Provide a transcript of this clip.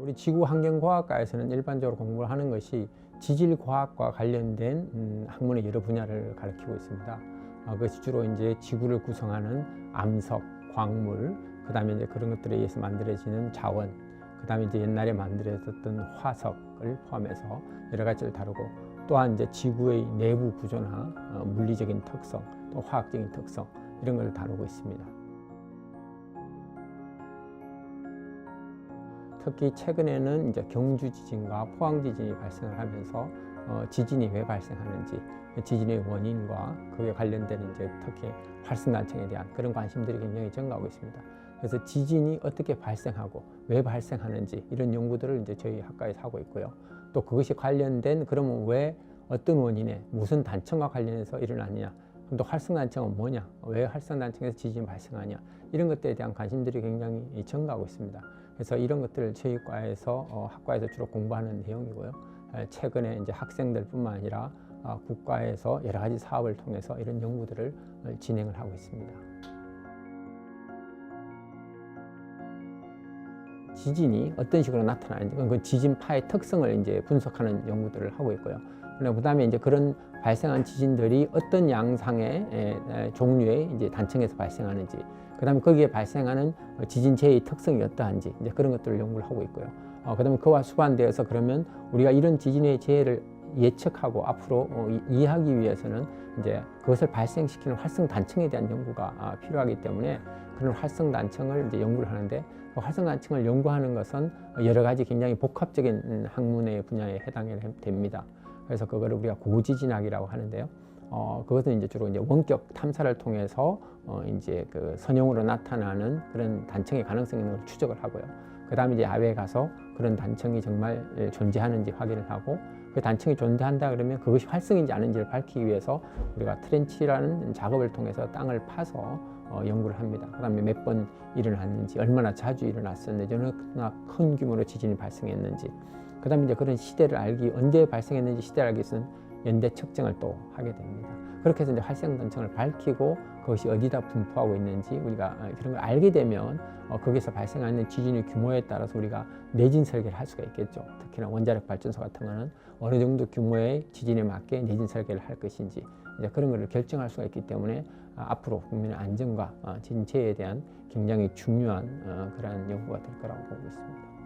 우리 지구환경과학과에서는 일반적으로 공부를 하는 것이 지질과학과 관련된 음, 학문의 여러 분야를 가르치고 있습니다. 어, 그것이 주로 이제 지구를 구성하는 암석, 광물, 그 다음에 이제 그런 것들에 의해서 만들어지는 자원, 그 다음에 이제 옛날에 만들어졌던 화석을 포함해서 여러 가지를 다루고 또한 이제 지구의 내부 구조나 어, 물리적인 특성, 또 화학적인 특성 이런 걸 다루고 있습니다. 특히 최근에는 이제 경주 지진과 포항 지진이 발생을 하면서 어, 지진이 왜 발생하는지, 지진의 원인과 그에 관련된 이제 특히 활성단층에 대한 그런 관심들이 굉장히 증가하고 있습니다. 그래서 지진이 어떻게 발생하고 왜 발생하는지 이런 연구들을 이제 저희 학과에서 하고 있고요. 또 그것이 관련된 그러면 왜 어떤 원인에 무슨 단층과 관련해서 일어나느냐, 그럼 또 활성단층은 뭐냐, 왜 활성단층에서 지진이 발생하냐 이런 것들에 대한 관심들이 굉장히 증가하고 있습니다. 그래서 이런 것들을 저희 과에서 어, 학과에서 주로 공부하는 내용이고요. 에, 최근에 이제 학생들뿐만 아니라 어, 국가에서 여러 가지 사업을 통해서 이런 연구들을 어, 진행을 하고 있습니다. 지진이 어떤 식으로 나타나는지 그 지진파의 특성을 이제 분석하는 연구들을 하고 있고요. 그 다음에 이제 그런 발생한 지진들이 어떤 양상의 종류의 이제 단층에서 발생하는지, 그 다음에 거기에 발생하는 지진재의 특성이 어떠한지 이제 그런 것들을 연구를 하고 있고요. 어, 그 다음에 그와 수반되어서 그러면 우리가 이런 지진의 재해를 예측하고 앞으로 어, 이- 이해하기 위해서는 이제 그것을 발생시키는 활성 단층에 대한 연구가 아, 필요하기 때문에 그런 활성 단층을 이제 연구를 하는데 그 활성 단층을 연구하는 것은 여러 가지 굉장히 복합적인 음, 학문의 분야에 해당이 됩니다. 그래서 그거를 우리가 고지진학이라고 하는데요. 어, 그것은 이제 주로 이제 원격 탐사를 통해서 어, 이제 그 선형으로 나타나는 그런 단층의 가능성 있는 걸 추적을 하고요. 그 다음에 이제 야외에 가서 그런 단층이 정말 예, 존재하는지 확인을 하고 그 단층이 존재한다 그러면 그것이 활성인지 아닌지를 밝히기 위해서 우리가 트렌치라는 작업을 통해서 땅을 파서 어, 연구를 합니다. 그 다음에 몇 번 일어났는지, 얼마나 자주 일어났었는지, 얼마나 큰 규모로 지진이 발생했는지, 그 다음에 이제 그런 시대를 알기, 언제 발생했는지 시대를 알기 위해서는 연대 측정을 또 하게 됩니다. 그렇게 해서 이제 활성단층을 밝히고 그것이 어디다 분포하고 있는지 우리가 어, 그런 걸 알게 되면 어, 거기서 발생하는 지진의 규모에 따라서 우리가 내진 설계를 할 수가 있겠죠. 특히나 원자력 발전소 같은 거는 어느 정도 규모의 지진에 맞게 내진 설계를 할 것인지 이제 그런 것을 결정할 수가 있기 때문에 아, 앞으로 국민의 안전과 어, 진체에 대한 굉장히 중요한 어, 그러한 연구가 될 거라고 보고 있습니다.